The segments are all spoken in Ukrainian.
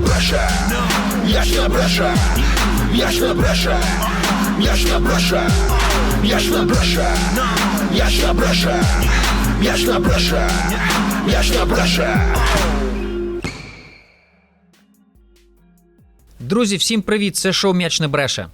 бреше, м'яч не бреше, м'яч не бреше, м'яч не бреше, м'яч не бреше, м'яч не бреше. Друзі, всім привіт! Це шоу М'яч не бреше.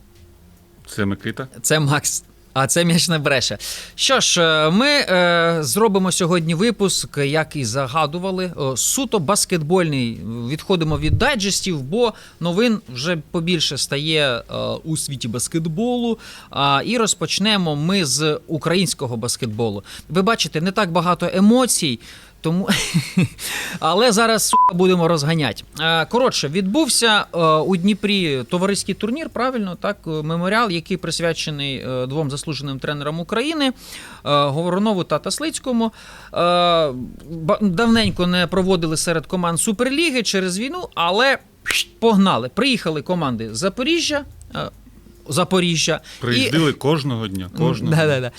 Це Микита. Це Макс. А це м'яч не бреше. Що ж, е, ми е, зробимо сьогодні випуск, як і загадували, е, суто баскетбольний. Відходимо від дайджестів, бо новин вже побільше стає е, у світі баскетболу. Е, і розпочнемо ми з українського баскетболу. Ви бачите, не так багато емоцій. Тому, але зараз сука, будемо розганяти. Е, Коротше, відбувся е, у Дніпрі товариський турнір, правильно, так, е, меморіал, який присвячений двом заслуженим тренерам України Говоронову та Таслицькому. Давненько не проводили серед команд Суперліги через війну, але погнали. Приїхали команди Запоріжжя. Запоріжжя і Приїздили кожного дня. Кожного. Да, да, да.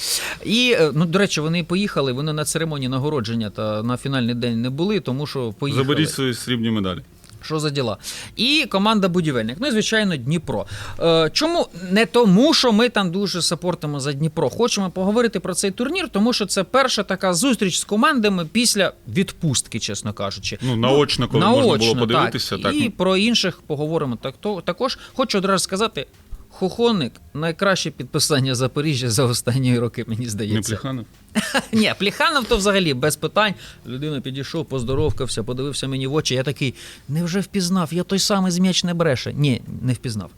І, е, ну, до речі, вони поїхали, вони на церемонії нагородження та на фінальний день не були, тому що поїхали. Заберіть свої срібні медалі. Що за діла? І команда будівельник. Ну і звичайно, Дніпро. Е, чому не тому, що ми там дуже сапортимо за Дніпро. Хочемо поговорити про цей турнір, тому що це перша така зустріч з командами після відпустки, чесно кажучи. Ну, наочно, коли можна було подивитися, Так. так. І про інших поговоримо так. То, також хочу одразу сказати. Хохоник найкраще підписання Запоріжжя за останні роки, мені здається. Не. Плеханов? Ні, Пліханов то взагалі без питань. Людина підійшов, поздоровкався, подивився мені в очі. Я такий, невже впізнав? Я той самий з м'яч не бреше. Ні, не впізнав.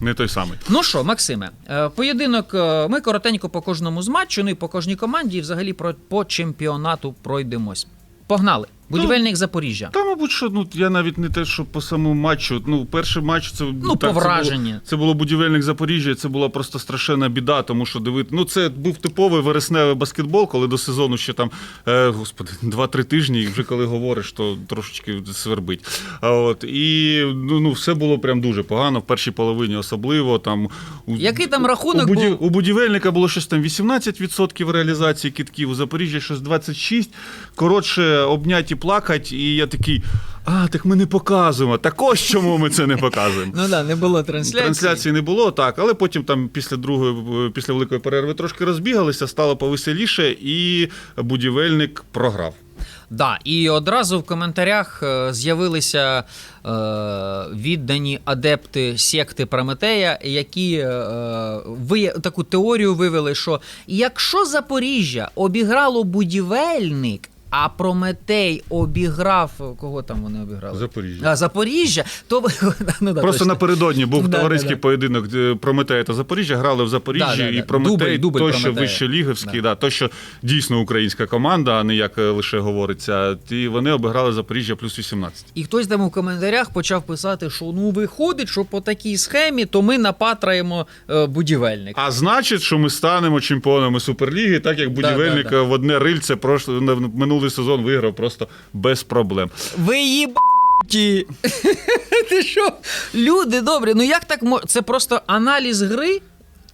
Не той самий. Ну що, Максиме, е, поєдинок. е, Ми коротенько по кожному з матчу, ну і по кожній команді, і взагалі по чемпіонату пройдемось. Погнали. Будівельник Запоріжжя. Та, мабуть, що ну я навіть не те, що по самому матчу. Ну, перший матч це Ну, по це було, це було будівельник Запоріжжя. Це була просто страшенна біда, тому що дивити. Ну, це був типовий вересневий баскетбол, коли до сезону ще там, е, господи, 2-3 тижні, і вже коли говориш, то трошечки свербить. А от і ну, ну все було прям дуже погано. В першій половині особливо там у, Який там рахунок у, буді- був? у будівельника було щось там 18% реалізації китків, у Запоріжжя щось 26%. Коротше, обняті плакать, і я такий. А, так ми не показуємо. Так ось чому ми це не показуємо. Ну да, не було трансляції. Трансляції не було, так, але потім там після другої, після великої перерви трошки розбігалися, стало повеселіше, і будівельник програв. Да, і одразу в коментарях е, з'явилися е, віддані адепти секти Прометея, які е, ви таку теорію вивели, що якщо Запоріжжя обіграло будівельник. А Прометей обіграв кого там вони обіграли? Запоріжжя. А, Запоріжжя, то ну, да, Просто точно. напередодні був Да, товариський да, да. поєдинок Прометея та Запоріжжя, грали в Запоріжжі, Да, да, да. і Прометей, Дубль, дубль той, що Прометея. вище ліговський, да. то, що дійсно українська команда, а не як е, лише говориться. І вони обіграли Запоріжжя плюс 18. І хтось там у коментарях почав писати, що ну виходить, що по такій схемі, то ми напатраємо е, будівельник. А значить, що ми станемо чемпіонами Суперліги, так як будівельник да, да. в одне рильце прошло, на- минулий сезон виграв просто без проблем. Ви їбаті! Ти що? Люди добрі, ну як так можна? Це просто аналіз гри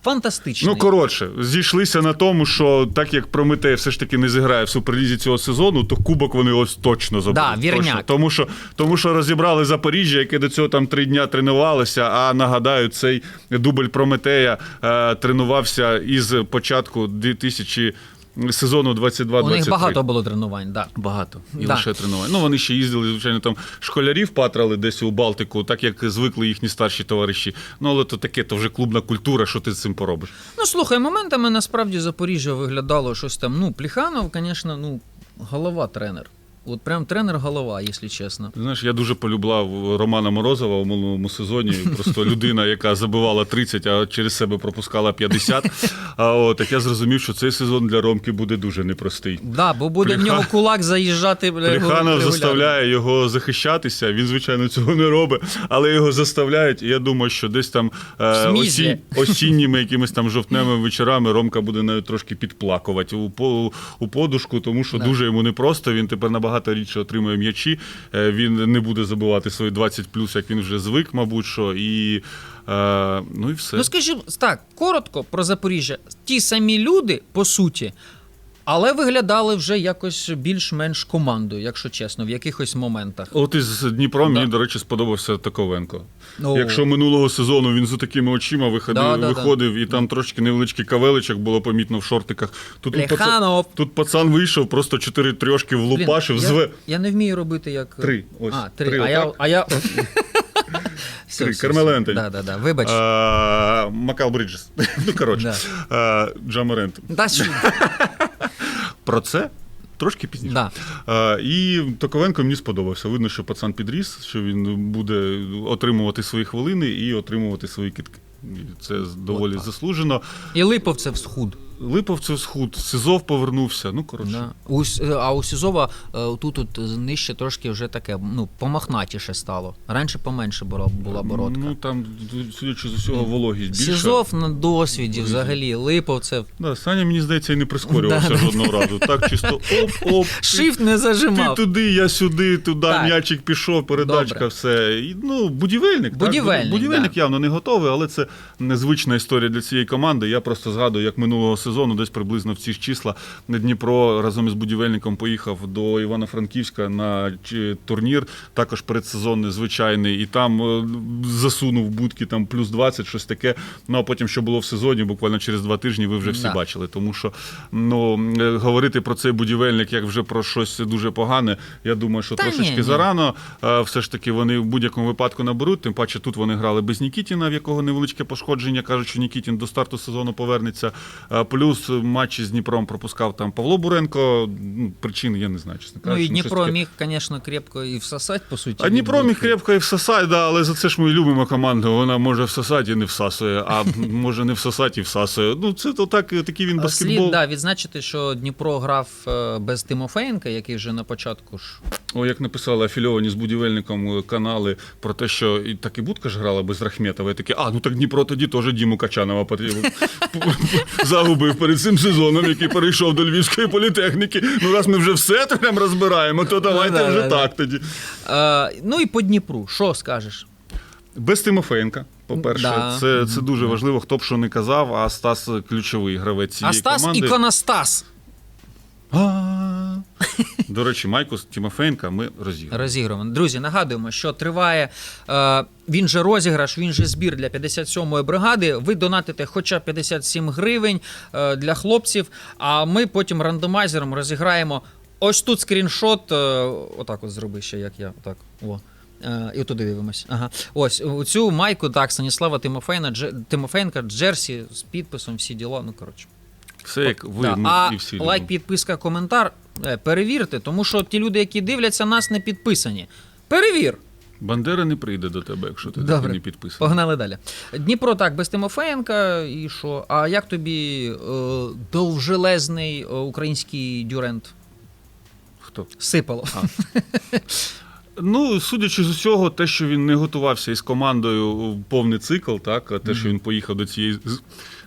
фантастичний. Ну, коротше, зійшлися на тому, що так як Прометей все ж таки не зіграє в Суперлізі цього сезону, то кубок вони ось точно заберуть. Да, вірняк. Точно. Тому, що, тому що розібрали Запоріжжя, яке до цього там три дня тренувалося. А нагадаю, цей дубль Прометея е, тренувався із початку 2000 сезону 22-23. У них багато було тренувань, да. Багато і Да. лише тренувань. Ну вони ще їздили, звичайно, там школярів патрали десь у Балтику, так як звикли їхні старші товариші. Ну але то таке, то вже клубна культура, що ти з цим поробиш. Ну слухай, моментами насправді Запоріжжя виглядало щось там. Ну, Пліханов, звісно, ну, голова тренер. От прям тренер голова, якщо чесно. Ти Знаєш, я дуже полюбляв Романа Морозова у минулому сезоні. Просто людина, яка забивала 30, а через себе пропускала 50. А от так я зрозумів, що цей сезон для Ромки буде дуже непростий. Да, бо буде в нього кулак заїжджати. бля, заставляє його захищатися. Він, звичайно, цього не робить, але його заставляють. І я думаю, що десь там е, осінь, осінніми якимись там жовтневими вечорами Ромка буде навіть трошки підплакувати у, по- у подушку, тому що Да. дуже йому непросто. Він тепер набагато рідше отримує м'ячі. Е, Він не буде забивати свої 20 як він вже звик, мабуть, що і. Е, ну і все. Ну скажімо так, коротко про Запоріжжя. Ті самі люди, по суті, Але виглядали вже якось більш-менш командою, якщо чесно, в якихось моментах. От із Дніпром Да. мені, до речі, сподобався Таковенко. О. Якщо минулого сезону він з такими очима виходив, Да, да, да. і там трошки невеличкий кавеличок було помітно в шортиках. Тут паца- Плеханов. тут пацан вийшов, просто чотири трьошки влупашив, Блін, зве. я, я не вмію робити як. Три, ось, А, три. три, а, я, а я. Все, все, Кармелентень. все. Да, да, да. Вибач. А, Макал Бриджес. Ну, коротше, а, Джамарент. Да, Про це трошки пізніше. Да. А, і Токовенко мені сподобався. Видно, що пацан підріс, що він буде отримувати свої хвилини і отримувати свої китки. Це доволі Отак. заслужено. І Липовцев схуд. Липовцев схуд, Сизов повернувся. Ну, коротше. Да. У, а у Сізова е, тут от нижче трошки вже таке, ну, помахнатіше стало. Раніше поменше була, була бородка. Ну там, судячи з усього, вологість більше. Сізов на досвіді взагалі, Липовцев. Да, Саня, мені здається, і не прискорювався Да, да. жодного разу. Так, чисто оп-оп. Шифт не зажимав. Ти туди, я сюди, туди, Так. м'ячик пішов, передачка, Добре. все. І, ну, будівельник. Будівельник, так? Будівельник да. явно не готовий, але це незвична історія для цієї команди. Я просто згадую, як минулого сезону, десь приблизно в ці ж числа, Дніпро разом із будівельником поїхав до Івано-Франківська на турнір, також передсезонний, звичайний, і там е, засунув будки там плюс 20, щось таке. Ну а потім, що було в сезоні, буквально через два тижні, ви вже всі Да. бачили. Тому що ну, е, говорити про цей будівельник як вже про щось дуже погане, я думаю, що Та трошечки ні, ні. зарано. Все ж таки вони в будь-якому випадку наберуть. Тим паче тут вони грали без Нікітіна, в якого невеличке пошкодження. кажуть, що Нікітін до старту сезону повернеться. Е, Плюс матчі з Дніпром пропускав там Павло Буренко. Ну, Причин я не знаю, чесно Ну і Дніпро міг, звісно, крепко і всосати, по суті. А Дніпро міг крепко і всосати, да, але за це ж ми любимо команду. Вона може всосати і не всасує, а може не всосати і всасує. Ну це то так, такий він А баскетбол. Слід да, відзначити, що Дніпро грав е, без Тимофеєнка, який вже на початку ж. О, як написали афільовані з будівельником е, канали про те, що і так і Будка ж грала без Рахметова. І такі, а ну так Дніпро тоді теж Діму Качанова потрібно. загубив перед цим сезоном, який перейшов до Львівської політехніки. Ну раз ми вже все прям розбираємо, то давайте да, вже да, так тоді. Е, ну і по Дніпру, що скажеш? Без Тимофеєнка, по-перше, Да. це, це дуже важливо, хто б що не казав, а Стас ключовий гравець цієї Астас команди. Астас іконостас А. До речі, Майку з Тимофеєнка ми розіграли. розіграємо. Друзі, нагадуємо, що триває е, він же розіграш, він же збір для 57-ї бригади. Ви донатите хоча б 57 гривень е, для хлопців. А ми потім рандомайзером розіграємо. Ось тут скріншот. Е, отак от зроби ще, як я. Отак. О. Е, І туди дивимось. Ага. Ось цю майку, так, Станіслава Тимофейна, Дже, Тимофеєнка, Джерсі з підписом, всі діла. Ну, коротше. Все як ви, Да. ми а і всі. лайк, любимо. підписка, коментар. е, Перевірте, тому що ті люди, які дивляться нас, не підписані. Перевір. Бандера не прийде до тебе, якщо ти і не підписаний. Погнали далі. Дніпро так, без Тимофеєнка, і що? А як тобі е, довжелезний е, український дюрент? Хто? Сипало. Ну, судячи з усього, те, що він не готувався із командою в повний цикл, так, а те, що він поїхав до цієї з-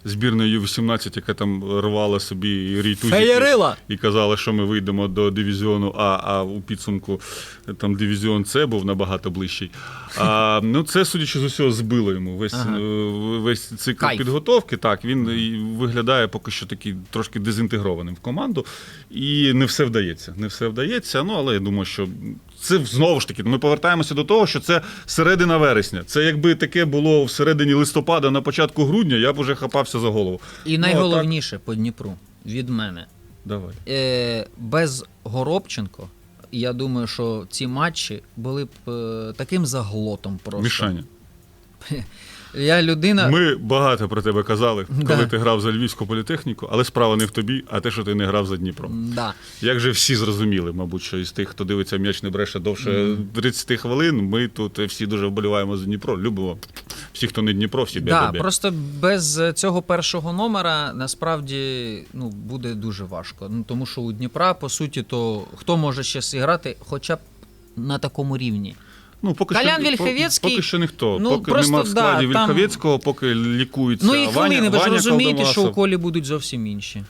збірної Ю-18, яка там рвала собі Феєрила! і казала, що ми вийдемо до дивізіону А, а у підсумку там дивізіон С був набагато ближчий. А, ну, це, судячи з усього, збило йому весь, Ага. е, весь цикл Кайф. підготовки. Так, він виглядає поки що такий трошки дезінтегрованим в команду. І не все вдається. Не все вдається. Ну, але я думаю, що це знову ж таки, ми повертаємося до того, що це середина вересня. Це якби таке було в середині листопада, на початку грудня, я б уже хапався за голову. І Ну, найголовніше по Дніпру від мене. давай. Е, без Горобченко, я думаю, що ці матчі були б е, таким заглотом просто. Мішаня. Я людина. Ми багато про тебе казали, коли Да. ти грав за Львівську політехніку, але справа не в тобі, а те, що ти не грав за Дніпро. Да. Як же всі зрозуміли, мабуть, що із тих, хто дивиться м'яч не бреше довше 30 хвилин, ми тут всі дуже вболіваємо за Дніпро. Любимо. Всі, хто не Дніпро, всі Да, бе-бе-бе. просто без е, цього першого номера насправді ну, буде дуже важко. Ну, тому що у Дніпра, по суті, то хто може ще зіграти хоча б на такому рівні. Ну, поки Колян що, Вільховецький, Поки що ніхто. ну, поки просто, нема в складі да, там- Вільховецького, поки лікується. Ну і Ваня- хвилини, ви ж Ваня розумієте, що у колі будуть зовсім інші.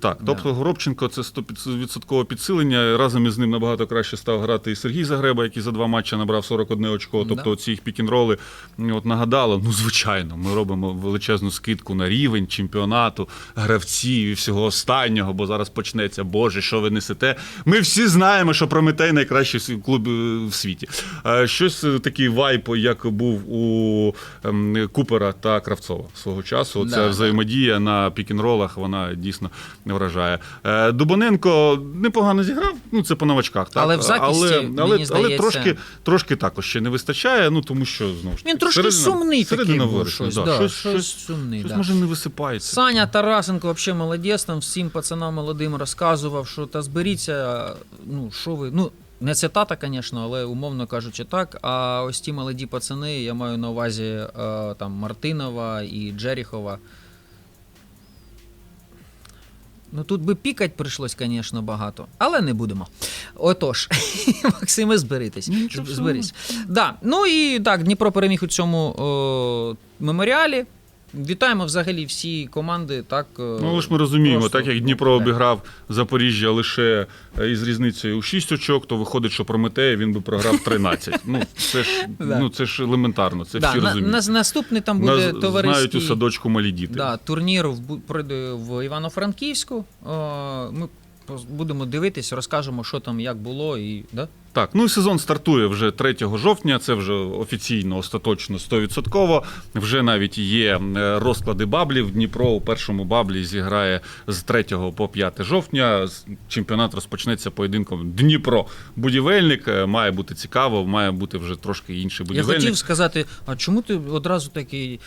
Так, тобто Горобченко це 100% підсилення. Разом із ним набагато краще став грати і Сергій Загреба, який за два матчі набрав 41 очко. Тобто Да. ці їх пікінроли от нагадало. Ну, звичайно, ми робимо величезну скидку на рівень чемпіонату, гравців і всього останнього, бо зараз почнеться. Боже, що ви несете? Ми всі знаємо, що Прометей найкращий клуб е, в світі. Е, Щось е, такий вайп, як був у ем, Купера та Кравцова свого часу. Оця Да, взаємодія на пікінролах, вона дійсно вражає. Е, Дубоненко непогано зіграв, ну це по новачках, так? Але в захисті, але, мені але, але трошки, трошки також ще не вистачає, ну тому що знову ж Він трошки середина- сумний такий був, щось, да, да, щось, щось щось, сумний, щось да. може не висипається. Саня Тарасенко взагалі молодець, там всім пацанам молодим розказував, що та зберіться, ну що ви. Ну, не цитата, звісно, але умовно кажучи так. А ось ті молоді пацани, я маю на увазі е, там Мартинова і Джеріхова. Ну тут би пікать прийшлось, звісно, багато, але не будемо. Отож, Максиме, зберітесь. Нічого Зберись. Да. Ну і так, Дніпро переміг у цьому о, меморіалі. Вітаємо взагалі всі команди. Так, е, Ну, але ж ми розуміємо, просто, так як ну, Дніпро так. обіграв Запоріжжя лише е, із різницею у 6 очок, то виходить, що Прометея він би програв 13. Ну, це ж, ну, це ж елементарно, це всі на, розуміють. наступний там буде знають у садочку малі діти. да, турнір в, в Івано-Франківську. Ми пос- будемо дивитись, розкажемо, що там, як було. І, да? Так, ну і сезон стартує вже 3 жовтня. Це вже офіційно, остаточно 100%. Вже навіть є е, розклади баблів. Дніпро у першому баблі зіграє з 3 по 5 жовтня. Чемпіонат розпочнеться поєдинком Дніпро. Будівельник е, має бути цікаво, має бути вже трошки інший Я хотів сказати, а чому ти одразу такий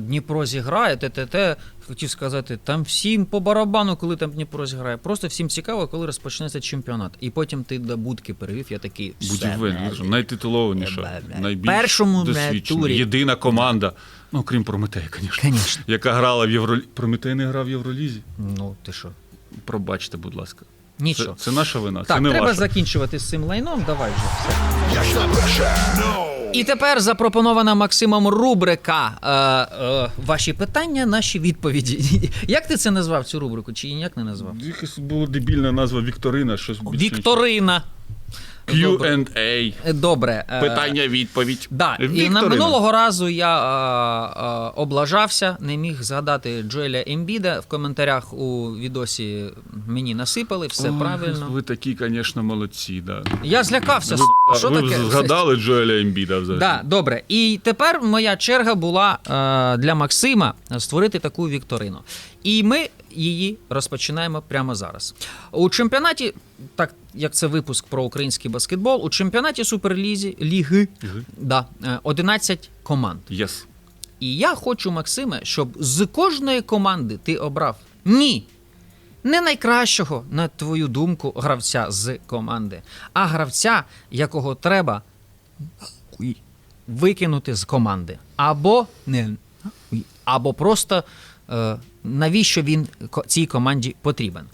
Дніпро зіграє, т-т-т. Хотів сказати, там всім по барабану, коли там Дніпро зіграє. Просто всім цікаво, коли розпочнеться чемпіонат. І потім ти до будки перевів, я такий. все, найтитулованіша, найбільш Першому, турі. єдина команда. Ну, крім Прометея, звісно. Яка грала в Євролізі. Прометей не грав в Євролізі. Ну, ти що? Пробачте, будь ласка. Нічого. це наша вина. Так, це не треба ваша. закінчувати з цим лайном. Давай вже все. І тепер запропонована Максимом рубрика е, е, Ваші питання, наші відповіді. Як ти це назвав цю рубрику? Чи ніяк не назвав? Якась була дебільна назва Вікторина, щось більше Вікторина. Q&A. Добре. е, Питання, відповідь. Да, і на минулого разу я е, е, облажався, не міг згадати Джоеля Ембіда. В коментарях у відосі мені насипали, все Ой, правильно. Ви такі, звісно, молодці. Да. Я злякався. Ви, що ви таке? згадали Джоеля Ембіда взагалі? Да, добре. І тепер моя черга була е, для Максима створити таку вікторину. І ми її розпочинаємо прямо зараз. У чемпіонаті, так як це випуск про український баскетбол, у чемпіонаті Суперлізі Ліги да, е, 11 команд. Єс. І я хочу, Максиме, щоб з кожної команди ти обрав ні. Не найкращого, на твою думку, гравця з команди, а гравця, якого треба викинути з команди. Або не або просто е, навіщо він ко- цій команді потрібен.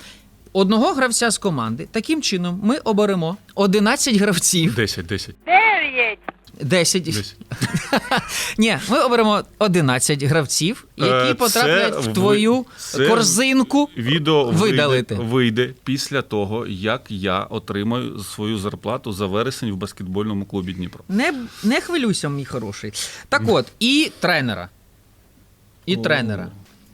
Одного гравця з команди, таким чином, ми оберемо 11 гравців. 10, 10. Дев'ять. 10. 10. Ні, ми оберемо 11 гравців, які Е, потраплять це в ви- твою це корзинку. Відео Видалити. Вийде, вийде після того, як я отримаю свою зарплату за вересень в баскетбольному клубі Дніпро. Не, не хвилюйся, мій хороший. Так от, і тренера. І О. тренера.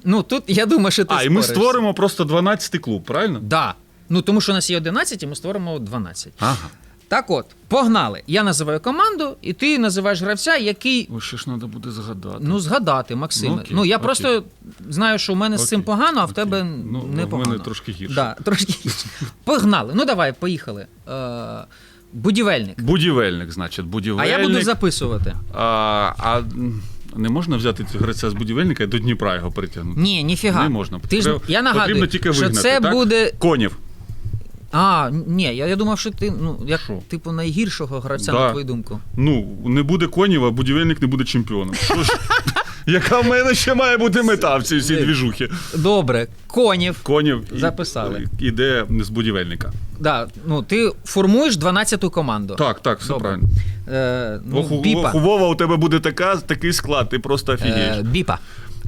Ну тут я думаю, що ти А, і ми споришся. створимо просто 12-й клуб, правильно? Да. Ну тому що у нас є 11, і ми створимо 12. Ага. Так от, погнали. Я називаю команду, і ти називаєш гравця, який. Ось що ж треба буде згадати. Ну, згадати, Максиме. Ну, Ну, окей, я окей. просто знаю, що у мене з цим Окей, погано, а в окей. тебе Ну, не в погано. мене трошки гірше. Да, трошки гірше. Погнали. Ну давай, поїхали. Е, будівельник. Будівельник, значить, А будівельник. я буду записувати. А, а м, не можна взяти цього гравця з будівельника і до Дніпра його притягнути? Ні, ніфіга. Не можна. Ти ж, я нагадую, потрібно тільки що вигнати, це так? буде. Конів. А, ні, я, я думав, що ти, ну, як Що? типу найгіршого гравця, Да. на твою думку. Ну, не буде конів, а будівельник не буде чемпіоном. Що ж, яка в мене ще має бути мета в цій всій двіжухі? Добре, конів. Конів і- Записали. іде з будівельника. Да, ну, ти формуєш 12-ту команду. Так, так, все Добре. правильно. Е, ну, Ох, у- біпа. у Вова у тебе буде така, такий склад, ти просто Е, офігієш. біпа.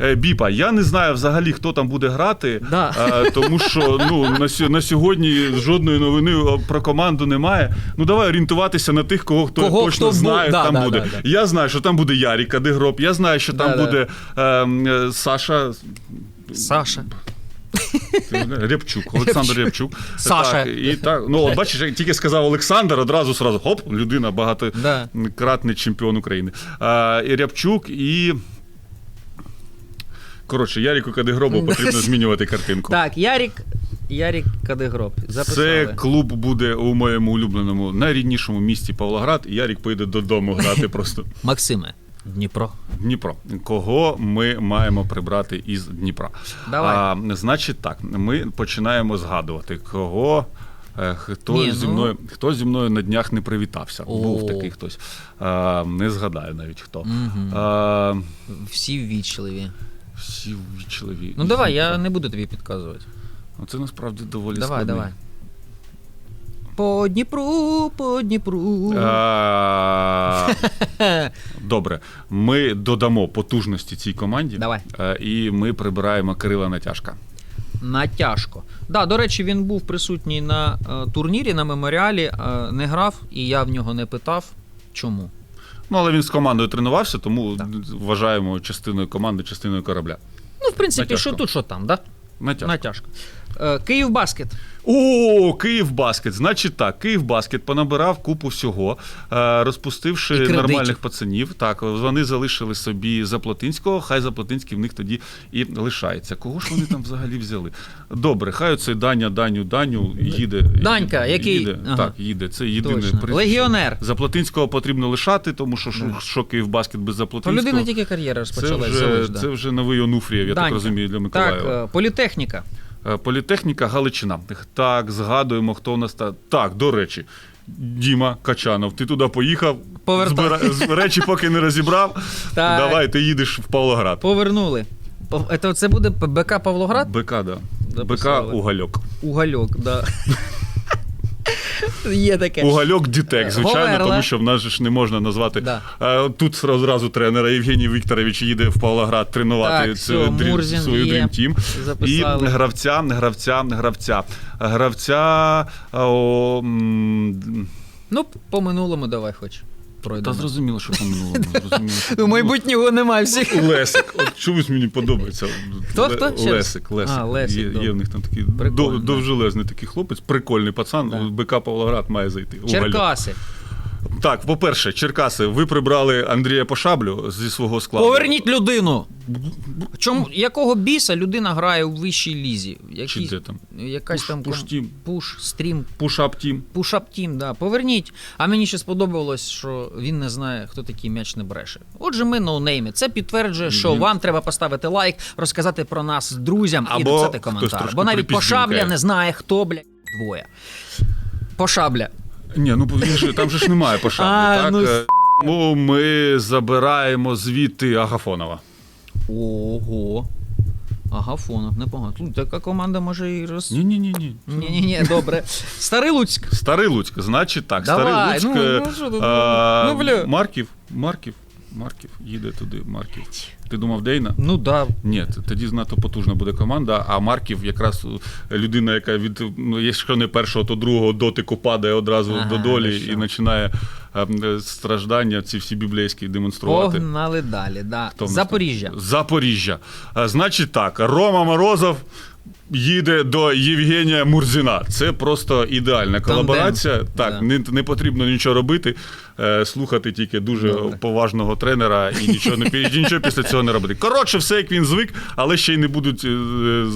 Е, Біпа, я не знаю взагалі, хто там буде грати, Да. е, тому що ну, на, сьо- на сьогодні жодної новини про команду немає. Ну давай орієнтуватися на тих, кого хто Кого точно хто бу- знає, да, там да, буде. да, да. Я знаю, що там буде Ярік Кадигроб, я знаю, що там Да, да. буде ем, е, Саша. Саша. Рябчук, Олександр Рябчук. Саша. Так, і так, ну, от бачиш, як тільки сказав Олександр, одразу сразу хоп, людина багатократний чемпіон України. А, і Рябчук, і. Коротше, Яріку Кадигробу потрібно змінювати картинку. Так, Ярік. Ярік Кадегроб. Записали. Це клуб буде у моєму улюбленому найріднішому місті Павлоград, і Ярік поїде додому грати просто Максиме. Дніпро. Дніпро. Кого ми маємо прибрати із Дніпра? Давай. А, значить так, ми починаємо згадувати, кого. е, Хто Ні, зі ну- мною хто зі мною на днях не привітався? О. Був такий хтось. А, не згадаю навіть хто. Мгм. А, Всі ввічливі. всі ввічливі. Ну давай, я не буду тобі підказувати. Ну, Це насправді доволі Давай, складний. давай. По Дніпру, по Дніпру. А, Добре, ми додамо потужності цій команді. Давай. е, І ми прибираємо Кирила Натяжка. Натяжко. Да, до речі, він був присутній на е, турнірі на меморіалі, е, не грав, і я в нього не питав. Чому? Ну, але він з командою тренувався, тому Так. вважаємо частиною команди, частиною корабля. Ну, в принципі, Натяжко. що тут, що там, да? Натяжка. Натяжко. Е, Київ баскет. О, Київ баскет. Значить так, Київ баскет понабирав купу всього, е, розпустивши нормальних пацанів. Так, вони залишили собі Заплатинського, хай Заплатинський в них тоді і лишається. Кого ж вони там взагалі взяли? Добре, хай оцей Даня, Даню, Даню їде. Данька, який- Їде, Ага. Так, їде. Це єдине прізвище. Легіонер. Заплатинського потрібно лишати, тому що що, що Київ баскет без Заплатинського. людини тільки кар'єра це вже, це вже новий Онуфрієв, я Данька. так розумію, для Миколаєва. Так, е, політехніка. Е, Політехніка Галичина. Так, згадуємо, хто у нас та. Так, до речі, Діма Качанов, ти туди поїхав, збира- з- речі поки не розібрав. Так. Давай, ти їдеш в Павлоград. Повернули. Це, буде БК Павлоград? БК, да. БК. Угальок. Угальок, да. Є таке. Угальок Дітек, звичайно, Говерла. тому що в нас же ж не можна назвати. Да. Е, Тут зразу тренера Євгеній Вікторович їде в Павлоград тренувати Так, цю все, дрі- Мурзін свою є. Dream Team. Записали. І гравця, гравця, гравця. Гравця. О, м, Ну, по минулому давай хоч. Та зрозуміло, що по минулому. Зрозуміло, У майбутнього немає всіх. Лесик. От чомусь мені подобається. Хто, хто? Лесик, Лесик. А, Лесик, Є, є в них там такий довжелезний такий хлопець, прикольний пацан. Да. БК Павлоград має зайти. Черкаси. Так, по-перше, Черкаси, ви прибрали Андрія Пошаблю зі свого складу. Поверніть людину. Чому, якого біса людина грає у вищій лізі? Чи Якісь, де там? якась Пуш- там пуш-тім. пуш, стрім, Пушап тім. пушап тім, да. Поверніть. А мені ще сподобалось, що він не знає, хто такий м'яч не бреше. Отже, ми ноунейми. Це підтверджує, що Мгм. вам треба поставити лайк, розказати про нас друзям і Або написати хтось коментар. трошки Бо навіть. Пошабля не знає, хто, блядь, двоє. Пошабля. Ні, ну там же ж немає пошани, так? ну, Е, Тому ми забираємо звідти Агафонова. Ого. Агафонов, непогано. Ну, така команда може і роз. Ні-ні-ні. ні. Ні-ні-ні, добре. Старий Луцьк. Старий Луцьк, значить так, Давай, старий Луцьк. ну, е, ну, що тут, а, ну, бля. Марків, Марків, Марків, їде туди, Марків. Ти думав Дейна? Ну да. Ні, тоді знато потужна буде команда, а Марків якраз е, людина, яка від ну, якщо не першого, то другого дотику падає одразу Ага, до долі і починає е, е, страждання, ці всі біблейські демонструвати. Погнали далі. Да. Запоріжжя. Запоріжжя. А, Значить так, Рома Морозов їде до Євгенія Мурзіна. Це просто ідеальна колаборація. Так, Да. не, не потрібно нічого робити, е, слухати тільки дуже Добре. поважного тренера і нічого не пі- нічого після цього не робити. Коротше, все як він звик, але ще й не будуть е,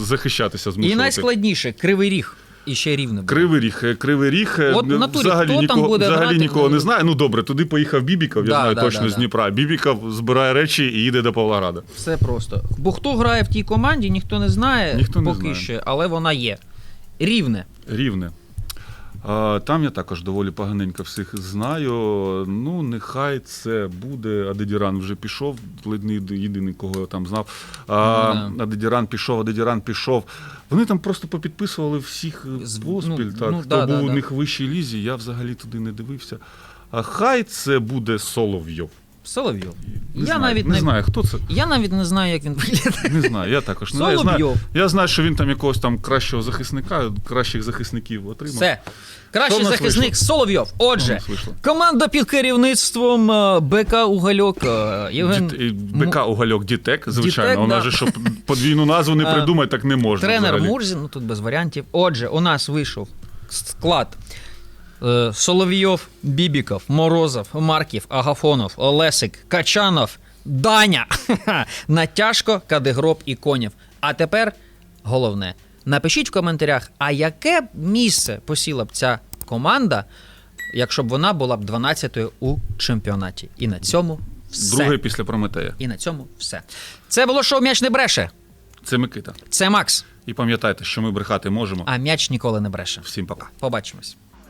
захищатися І найскладніше кривий ріг. І ще рівне. буде. Кривий ріг, е, кривий ріг. е, От натурі взагалі хто там нікого, буде взагалі грати, нікого не знає. Ну добре, туди поїхав Бібіков, я Да, знаю да, точно да, з да. Дніпра. Бібіков збирає речі і їде до Павлограда. Все просто. Бо хто грає в тій команді, ніхто не знає Ніхто не поки знає. ще, але вона є. Рівне. Рівне. А, Там я також доволі поганенько всіх знаю. Ну, нехай це буде. Адедіран вже пішов, ледь не єдиний, кого я там знав. А, Ну, Адедіран пішов, Адедіран пішов. Вони там просто попідписували всіх е, З- поспіль. ну, так. ну, Хто да, був да, у да. них в вищій лізі, я взагалі туди не дивився. А хай це буде Соловйов. Соловйов. Не я знаю, навіть не не, знаю, хто це. Я навіть не знаю, як він виглядає. Не знаю, я також не знаю. Я знаю, я знаю, що він там якогось там кращого захисника, кращих захисників отримав. Все. Кращий захисник вийшло? Соловйов. Отже, команда під керівництвом е, БК Угальок. е, Євген Діт- БК Угальок Дітек, звичайно. Дітек, У нас да. же, щоб подвійну назву не А, придумати, так не можна. Тренер взагалі. Мурзін, ну тут без варіантів. Отже, у нас вийшов склад. Е, Соловйов, Бібіков, Морозов, Марків, Агафонов, Олесик, Качанов, Даня, Натяжко, Кадегроб і Конєв. А тепер головне. Напишіть в коментарях, а яке місце посіла б ця команда, якщо б вона була б 12-ю у чемпіонаті. І на цьому все. Друге після Прометея. І на цьому все. Це було шоу М'яч не бреше. Це Микита. Це Макс. І пам'ятайте, що ми брехати можемо. А м'яч ніколи не бреше. Всім пока. Побачимось.